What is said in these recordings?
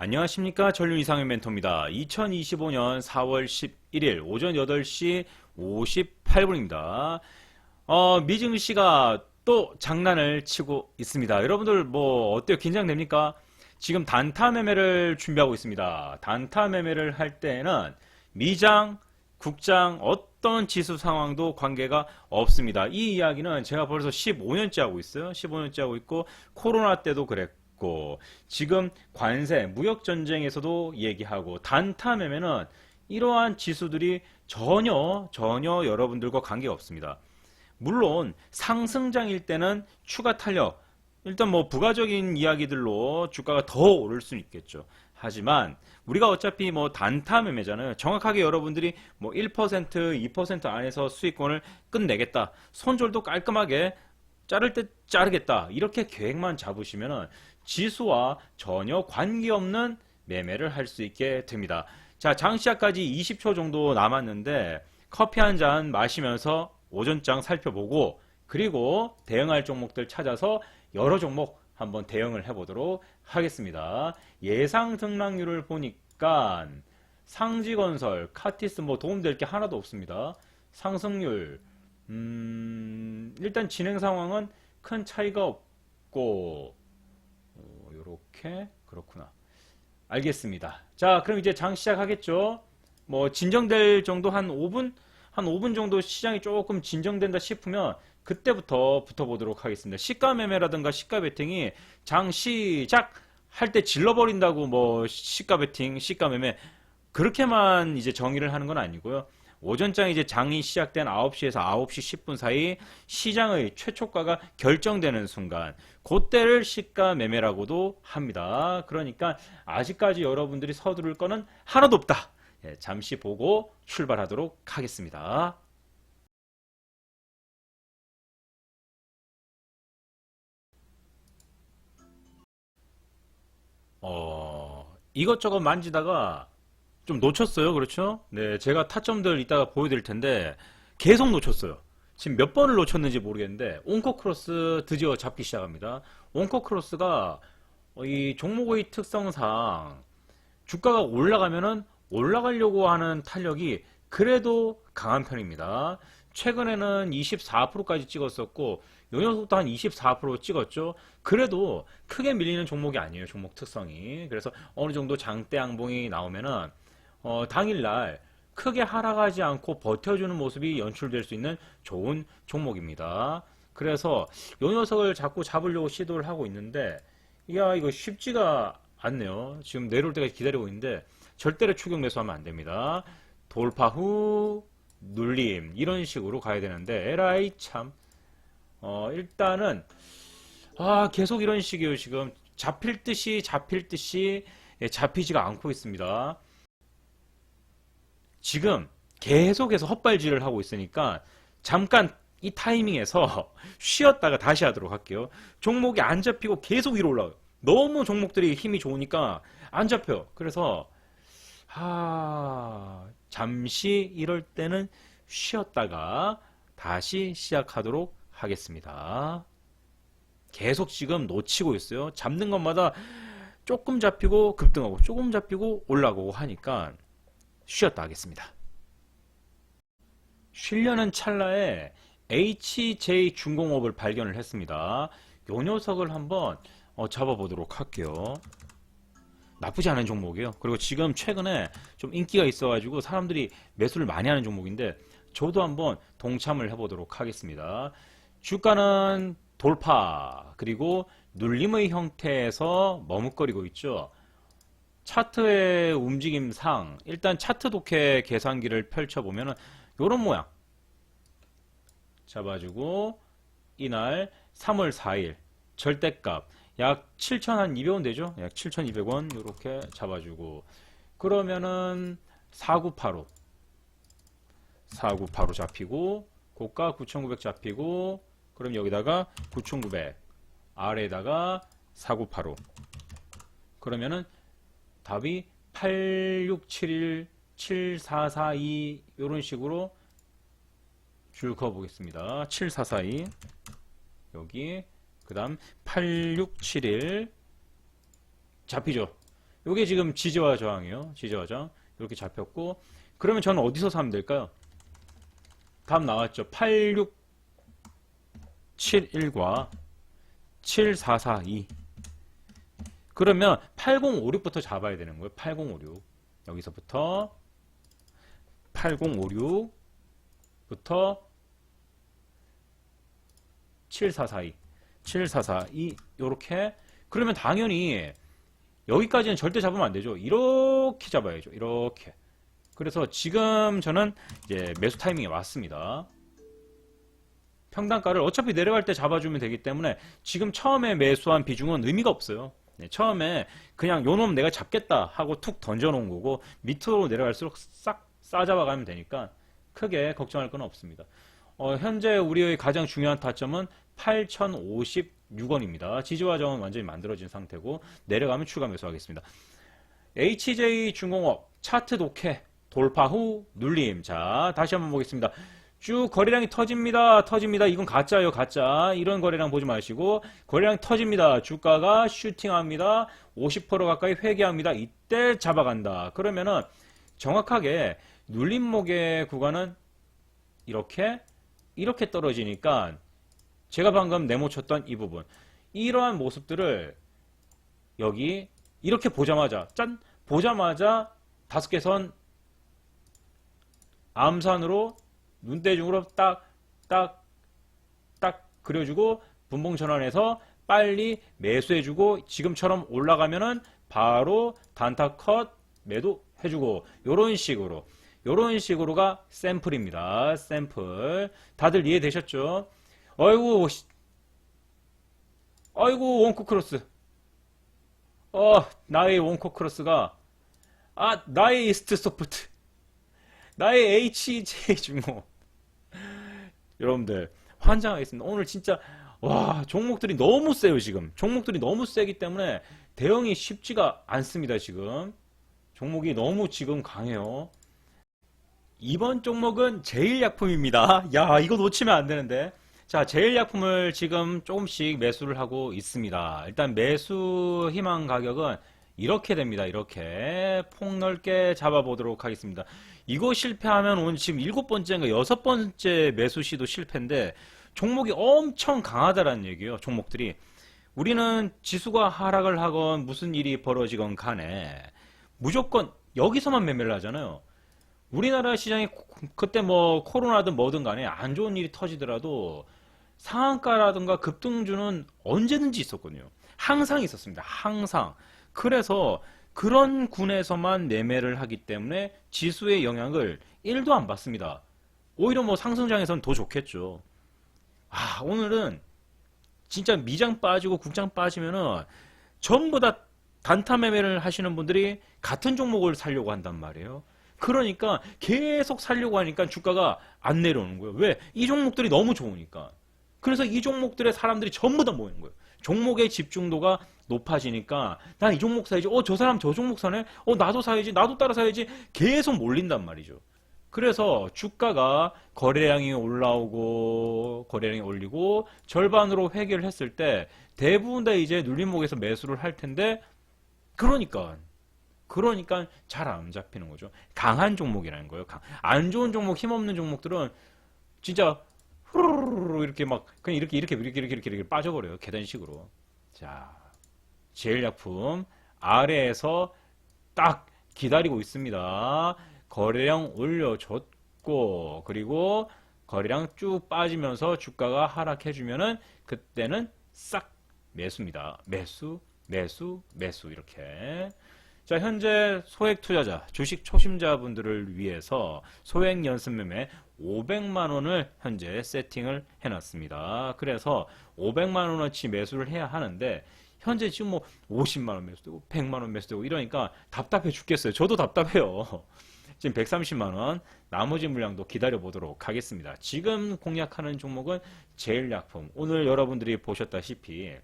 안녕하십니까 전륜 이상의 멘토입니다. 2025년 4월 11일 오전 8시 58분입니다. 어, 미증 씨가 또 장난을 치고 있습니다. 여러분들 뭐 어때요? 긴장됩니까? 지금 단타 매매를 준비하고 있습니다. 단타 매매를 할 때는 미장, 국장 어떤 지수 상황도 관계가 없습니다. 이 이야기는 제가 벌써 15년째 하고 있어요. 15년째 하고 있고 코로나 때도 그랬고 지금 관세, 무역 전쟁에서도 얘기하고 단타 매매는 이러한 지수들이 전혀 전혀 여러분들과 관계가 없습니다. 물론 상승장일 때는 추가 탄력 일단 뭐 부가적인 이야기들로 주가가 더 오를 수는 있겠죠. 하지만 우리가 어차피 뭐 단타 매매잖아요. 정확하게 여러분들이 뭐 1%, 2% 안에서 수익권을 끝내겠다. 손절도 깔끔하게 자를 때 자르겠다. 이렇게 계획만 잡으시면은 지수와 전혀 관계없는 매매를 할 수 있게 됩니다. 자, 장시작까지 20초 정도 남았는데 커피 한 잔 마시면서 오전장 살펴보고 그리고 대응할 종목들 찾아서 여러 종목 한번 대응을 해보도록 하겠습니다. 예상 등락률을 보니까 상지건설, 카티스 뭐 도움될 게 하나도 없습니다. 상승률, 음, 일단 진행 상황은 큰 차이가 없고, 어, 요렇게, 그렇구나. 알겠습니다. 자, 그럼 이제 장 시작하겠죠? 뭐, 진정될 정도 한 5분? 한 5분 정도 시장이 조금 진정된다 싶으면 그때부터 붙어보도록 하겠습니다. 시가 매매라든가 시가 베팅이 장 시작 할 때 질러버린다고 뭐 시가 베팅, 시가 매매 그렇게만 이제 정의를 하는 건 아니고요. 오전장 이제 장이 시작된 9시에서 9시 10분 사이 시장의 최초가가 결정되는 순간 그때를 시가 매매라고도 합니다. 그러니까 아직까지 여러분들이 서두를 거는 하나도 없다. 예, 잠시 보고 출발하도록 하겠습니다. 어, 이것저것 만지다가 좀 놓쳤어요. 그렇죠? 네, 제가 타점들 이따가 보여드릴 텐데 계속 놓쳤어요. 지금 몇 번을 놓쳤는지 모르겠는데 온코크로스 드디어 잡기 시작합니다. 온코크로스가 어, 이 종목의 특성상 주가가 올라가면은 올라가려고 하는 탄력이 그래도 강한 편입니다. 최근에는 24%까지 찍었었고 요 녀석도 한 24% 찍었죠. 그래도 크게 밀리는 종목이 아니에요. 종목 특성이. 그래서 어느 정도 장대 양봉이 나오면은 어, 당일날 크게 하락하지 않고 버텨주는 모습이 연출될 수 있는 좋은 종목입니다. 그래서 요 녀석을 자꾸 잡으려고 시도를 하고 있는데 야 이거 쉽지가 않네요. 지금 내려올 때까지 기다리고 있는데 절대로 추격 매수하면 안 됩니다. 돌파 후 눌림 이런 식으로 가야 되는데 에라이 참 어, 일단은 아 계속 이런 식이에요 지금 잡힐 듯이 잡힐 듯이 예, 잡히지가 않고 있습니다. 지금 계속해서 헛발질을 하고 있으니까 잠깐 이 타이밍에서 쉬었다가 다시 하도록 할게요. 종목이 안 잡히고 계속 위로 올라가요. 너무 종목들이 힘이 좋으니까 안 잡혀요. 그래서 아, 잠시 이럴 때는 쉬었다가 다시 시작하도록 하겠습니다. 계속 지금 놓치고 있어요. 잡는 것마다 조금 잡히고 급등하고 조금 잡히고 올라가고 하니까 쉬었다 하겠습니다. 쉬려는 찰나에 HJ 중공업을 발견을 했습니다. 요 녀석을 한번 어, 잡아보도록 할게요. 나쁘지 않은 종목이에요. 그리고 지금 최근에 좀 인기가 있어가지고 사람들이 매수를 많이 하는 종목인데 저도 한번 동참을 해보도록 하겠습니다. 주가는 돌파 그리고 눌림의 형태에서 머뭇거리고 있죠. 차트의 움직임상 일단 차트 독해 계산기를 펼쳐보면은 요런 모양. 잡아주고 이날 3월 4일 절대값 약 7,200원 되죠? 약 7,200원 이렇게 잡아주고. 그러면은 4985 4985 잡히고 고가 9,900 잡히고 그럼 여기다가 9,900 아래에다가 4985 그러면은 답이 8671 7442 이런 식으로 줄 그어 보겠습니다. 7442 여기 그 다음 8671 잡히죠. 요게 지금 지지와 저항이에요. 지지와 저항. 이렇게 잡혔고 그러면 저는 어디서 사면 될까요? 답 나왔죠. 8671과 7442. 그러면 8056부터 잡아야 되는 거예요. 8056. 여기서부터 8056부터 7442. 7442 요렇게 그러면 당연히 여기까지는 절대 잡으면 안 되죠. 이렇게 잡아야죠. 이렇게. 그래서 지금 저는 이제 매수 타이밍이 왔습니다. 평단가를 어차피 내려갈 때 잡아주면 되기 때문에 지금 처음에 매수한 비중은 의미가 없어요. 네, 처음에 그냥 요놈 내가 잡겠다 하고 툭 던져놓은 거고 밑으로 내려갈수록 싹 싸잡아가면 되니까 크게 걱정할 건 없습니다. 어, 현재 우리의 가장 중요한 타점은 8,056원입니다. 지지와 저항은 완전히 만들어진 상태고 내려가면 추가 매수하겠습니다. HJ 중공업 차트 독해 돌파 후 눌림. 자, 다시 한번 보겠습니다. 쭉 거래량이 터집니다. 터집니다. 이건 가짜예요. 가짜. 이런 거래량 보지 마시고 거래량 터집니다. 주가가 슈팅합니다. 50% 가까이 회귀합니다. 이때 잡아간다. 그러면은 정확하게 눌림목의 구간은 이렇게 이렇게 떨어지니까 제가 방금 네모 쳤던 이 부분 이러한 모습들을 여기 이렇게 보자마자 짠 보자마자 다섯 개선 암산으로 눈대중으로 딱 딱 딱 그려주고 분봉 전환해서 빨리 매수해주고 지금처럼 올라가면은 바로 단타 컷 매도 해주고 요런 식으로 요런 식으로가 샘플입니다. 샘플 다들 이해되셨죠? 씨. 아이고 원코 크로스 어 나의 원코 크로스가 아 나의 이스트 소프트 나의 HJ 중모 여러분들 환장하겠습니다. 오늘 진짜 와 종목들이 너무 세요 지금 종목들이 너무 세기 때문에 대응이 쉽지가 않습니다 지금 종목이 너무 지금 강해요. 이번 종목은 제일약품입니다. 야 이거 놓치면 안 되는데 자 제일약품을 지금 조금씩 매수를 하고 있습니다. 일단 매수 희망 가격은 이렇게 됩니다. 이렇게 폭넓게 잡아보도록 하겠습니다. 이거 실패하면 오늘 지금 일곱 번째인가 여섯 번째 매수 시도 실패인데 종목이 엄청 강하다라는 얘기예요. 종목들이 우리는 지수가 하락을 하건 무슨 일이 벌어지건 간에 무조건 여기서만 매매를 하잖아요. 우리나라 시장이 그때 뭐 코로나든 뭐든 간에 안 좋은 일이 터지더라도 상한가라든가 급등주는 언제든지 있었거든요. 항상 있었습니다. 항상. 그래서 그런 군에서만 매매를 하기 때문에 지수의 영향을 1도 안 받습니다. 오히려 뭐 상승장에서는 더 좋겠죠. 아, 오늘은 진짜 미장 빠지고 국장 빠지면은 전부 다 단타 매매를 하시는 분들이 같은 종목을 살려고 한단 말이에요. 그러니까 계속 살려고 하니까 주가가 안 내려오는 거예요. 왜? 이 종목들이 너무 좋으니까. 그래서 이 종목들의 사람들이 전부 다 모이는 거예요. 종목의 집중도가 높아지니까 나이 종목 사야지. 어, 저 사람 저 종목 사네. 어, 나도 사야지. 나도 따라 사야지. 계속 몰린단 말이죠. 그래서 주가가 거래량이 올라오고 거래량이 올리고 절반으로 회귀를 했을 때 대부분 다 이제 눌림목에서 매수를 할 텐데 그러니까 그러니까 잘 안 잡히는 거죠. 강한 종목이라는 거예요. 강- 안 좋은 종목, 힘없는 종목들은 진짜 후루루루 이렇게 막 그냥 이렇게 이렇게 이렇게 이렇게 이렇게, 이렇게 빠져버려요. 계단식으로. 자, 제일약품 아래에서 딱 기다리고 있습니다. 거래량 올려줬고 그리고 거래량 쭉 빠지면서 주가가 하락해주면은 그때는 싹 매수입니다. 매수, 매수, 매수 이렇게. 자, 현재 소액 투자자, 주식 초심자분들을 위해서 소액 연습 매매 500만 원을 현재 세팅을 해 놨습니다. 그래서 500만 원어치 매수를 해야 하는데 현재 지금 뭐 50만 원 매수되고 100만 원 매수되고 이러니까 답답해 죽겠어요. 저도 답답해요. 지금 130만 원, 나머지 물량도 기다려 보도록 하겠습니다. 지금 공략하는 종목은 제일약품. 오늘 여러분들이 보셨다시피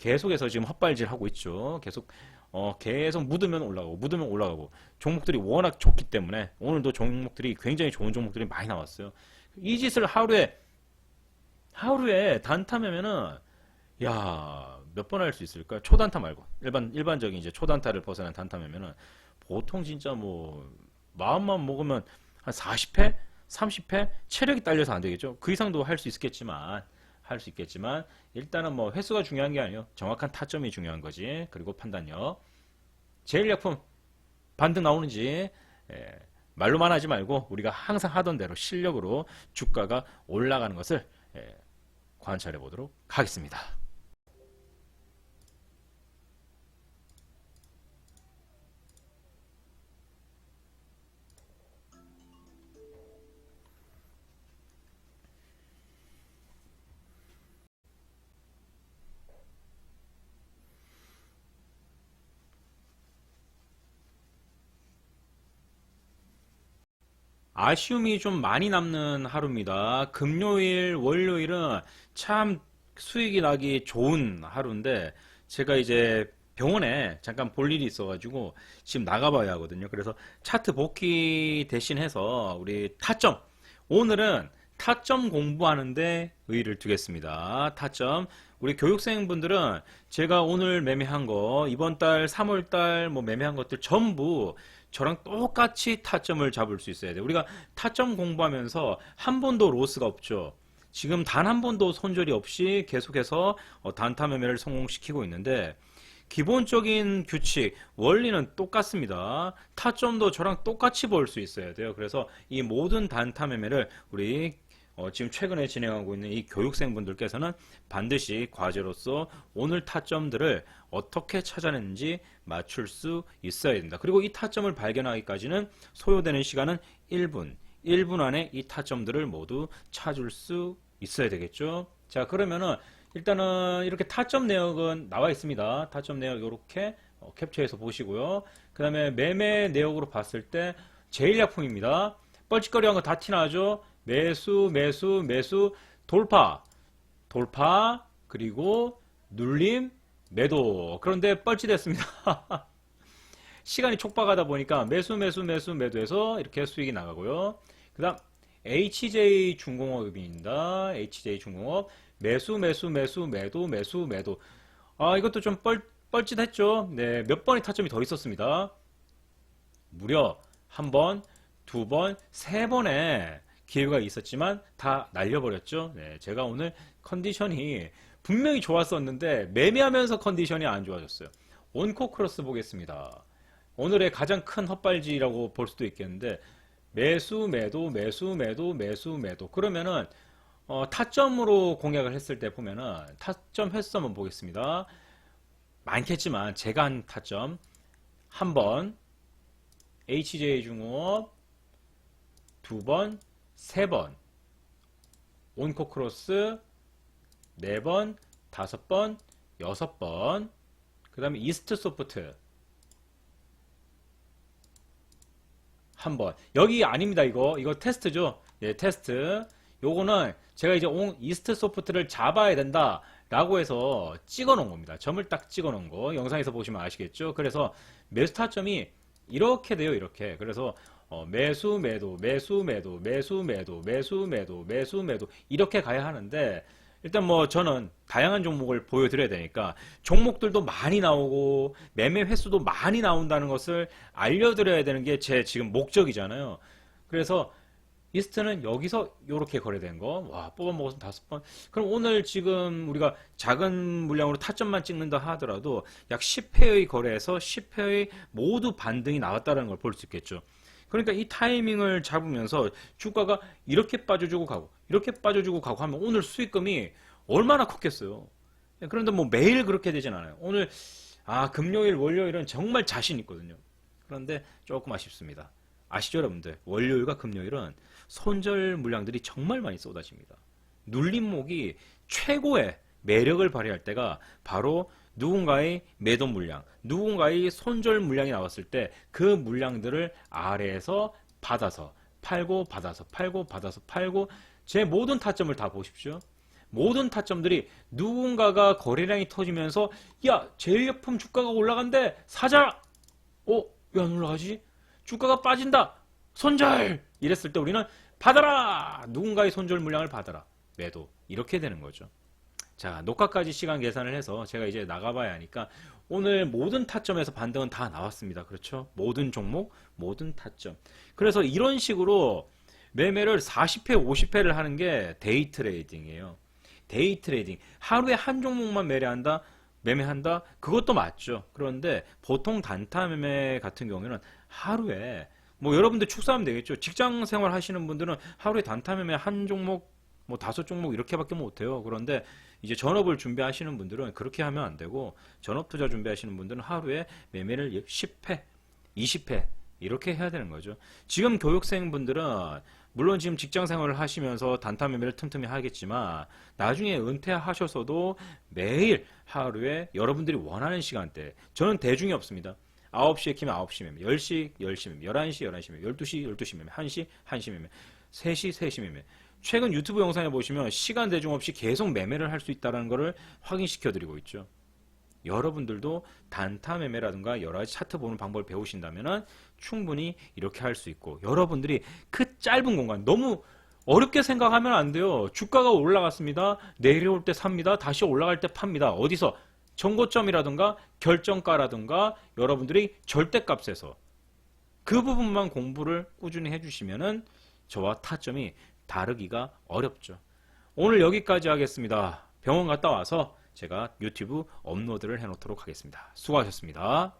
계속해서 지금 헛발질 하고 있죠. 계속 어, 계속 묻으면 올라가고 묻으면 올라가고 종목들이 워낙 좋기 때문에 오늘도 종목들이 굉장히 좋은 종목들이 많이 나왔어요. 이 짓을 하루에 하루에 단타매면은 야 몇 번 할 수 있을까요? 초단타 말고 일반 일반적인 이제 초단타를 벗어난 단타면은 보통 진짜 뭐 마음만 먹으면 한 40회, 30회 체력이 딸려서 안 되겠죠. 그 이상도 할 수 있겠지만 할 수 있겠지만 일단은 뭐 횟수가 중요한 게 아니에요. 정확한 타점이 중요한 거지. 그리고 판단력. 제일 약품 반등 나오는지 예, 말로만 하지 말고 우리가 항상 하던 대로 실력으로 주가가 올라가는 것을 예, 관찰해 보도록 하겠습니다. 아쉬움이 좀 많이 남는 하루입니다. 금요일, 월요일은 참 수익이 나기 좋은 하루인데 제가 이제 병원에 잠깐 볼 일이 있어가지고 지금 나가봐야 하거든요. 그래서 차트 복귀 대신해서 우리 타점 오늘은 타점 공부하는데 의의를 두겠습니다. 타점 우리 교육생분들은 제가 오늘 매매한 거 이번 달 3월 달 뭐 매매한 것들 전부 저랑 똑같이 타점을 잡을 수 있어야 돼요. 우리가 타점 공부하면서 한 번도 로스가 없죠. 지금 단 한 번도 손절이 없이 계속해서 어, 단타 매매를 성공시키고 있는데 기본적인 규칙, 원리는 똑같습니다. 타점도 저랑 똑같이 볼 수 있어야 돼요. 그래서 이 모든 단타 매매를 우리 어, 지금 최근에 진행하고 있는 이 교육생분들께서는 반드시 과제로서 오늘 타점들을 어떻게 찾아내는지 맞출 수 있어야 된다. 그리고 이 타점을 발견하기까지는 소요되는 시간은 1분. 1분 안에 이 타점들을 모두 찾을 수 있어야 되겠죠. 자, 그러면은 일단은 이렇게 타점 내역은 나와 있습니다. 타점 내역 이렇게 어, 캡처해서 보시고요. 그 다음에 매매 내역으로 봤을 때 제일 약품입니다. 뻘짓거리한 거 다 티나죠? 매수, 매수, 매수, 돌파, 돌파, 그리고 눌림, 매도. 그런데 뻘짓했습니다. 시간이 촉박하다 보니까 매수, 매수, 매수, 매도해서 이렇게 수익이 나가고요. 그 다음, HJ 중공업입니다. HJ 중공업. 매수, 매수, 매수, 매도, 매수, 매도. 아, 이것도 좀 뻘, 뻘짓했죠. 네, 몇 번의 타점이 더 있었습니다. 무려 한 번, 두 번, 세 번의 기회가 있었지만 다 날려버렸죠. 네, 제가 오늘 컨디션이 분명히 좋았었는데 매매하면서 컨디션이 안 좋아졌어요. 원코 크로스 보겠습니다. 오늘의 가장 큰 헛발질이라고 볼 수도 있겠는데 매수 매도 매수 매도 매수 매도 그러면은 어, 타점으로 공략을 했을 때 보면은 타점 횟수 한번 보겠습니다. 많겠지만 제가 한 타점 한 번 HJ 중업 두 번, 세 번, 온코 크로스 네 번, 다섯 번, 여섯 번, 그 다음에 이스트 소프트 한 번. 여기 아닙니다, 이거. 이거 테스트죠? 예, 테스트. 요거는 제가 이제 온 이스트 소프트를 잡아야 된다. 라고 해서 찍어 놓은 겁니다. 점을 딱 찍어 놓은 거. 영상에서 보시면 아시겠죠? 그래서 매수 타점이 이렇게 돼요, 이렇게. 그래서 어, 매수 매도, 매수 매도, 매수 매도, 매수 매도, 매수 매도 이렇게 가야 하는데 일단 뭐 저는 다양한 종목을 보여드려야 되니까 종목들도 많이 나오고 매매 횟수도 많이 나온다는 것을 알려드려야 되는 게 제 지금 목적이잖아요. 그래서 이스트는 여기서 이렇게 거래된 거, 와 뽑아 먹었으면 다섯 번. 그럼 오늘 지금 우리가 작은 물량으로 타점만 찍는다 하더라도 약 10회의 거래에서 10회의 모두 반등이 나왔다는 걸 볼 수 있겠죠. 그러니까 이 타이밍을 잡으면서 주가가 이렇게 빠져주고 가고 이렇게 빠져주고 가고 하면 오늘 수익금이 얼마나 컸겠어요. 그런데 뭐 매일 그렇게 되진 않아요. 오늘 아 금요일 월요일은 정말 자신 있거든요. 그런데 조금 아쉽습니다. 아시죠 여러분들? 월요일과 금요일은 손절 물량들이 정말 많이 쏟아집니다. 눌림목이 최고의 매력을 발휘할 때가 바로 누군가의 매도 물량, 누군가의 손절 물량이 나왔을 때 그 물량들을 아래에서 받아서 팔고 받아서 팔고 받아서 팔고 제 모든 타점을 다 보십시오. 모든 타점들이 누군가가 거래량이 터지면서 야 제일약품 주가가 올라간대. 사자! 어? 왜 안 올라가지? 주가가 빠진다. 손절! 이랬을 때 우리는 받아라! 누군가의 손절 물량을 받아라. 매도. 이렇게 되는 거죠 자, 녹화까지 시간 계산을 해서 제가 이제 나가봐야 하니까 오늘 모든 타점에서 반등은 다 나왔습니다. 그렇죠? 모든 종목, 모든 타점. 그래서 이런 식으로 매매를 40회, 50회를 하는 게 데이 트레이딩이에요. 데이 트레이딩. 하루에 한 종목만 매매한다? 매매한다? 그것도 맞죠. 그런데 보통 단타 매매 같은 경우에는 하루에 뭐 여러분들 축사하면 되겠죠. 직장 생활 하시는 분들은 하루에 단타 매매 한 종목 뭐 다섯 종목 이렇게밖에 못해요. 그런데 이제 전업을 준비하시는 분들은 그렇게 하면 안 되고 전업 투자 준비하시는 분들은 하루에 매매를 10회, 20회 이렇게 해야 되는 거죠. 지금 교육생분들은 물론 지금 직장 생활을 하시면서 단타 매매를 틈틈이 하겠지만 나중에 은퇴하셔서도 매일 하루에 여러분들이 원하는 시간대 저는 대중이 없습니다. 9시에 키면 9시 매매, 10시, 10시 매매, 11시, 11시 매매, 12시, 12시 매매, 1시, 1시 매매, 3시, 3시 매매. 최근 유튜브 영상에 보시면 시간 대중 없이 계속 매매를 할 수 있다는 것을 확인시켜 드리고 있죠. 여러분들도 단타 매매라든가 여러 가지 차트 보는 방법을 배우신다면 충분히 이렇게 할 수 있고 여러분들이 그 짧은 공간 너무 어렵게 생각하면 안 돼요. 주가가 올라갔습니다. 내려올 때 삽니다. 다시 올라갈 때 팝니다. 어디서? 정고점이라든가 결정가라든가 여러분들이 절대값에서 그 부분만 공부를 꾸준히 해주시면은 저와 타점이 다르기가 어렵죠. 오늘 여기까지 하겠습니다. 병원 갔다 와서 제가 유튜브 업로드를 해놓도록 하겠습니다. 수고하셨습니다.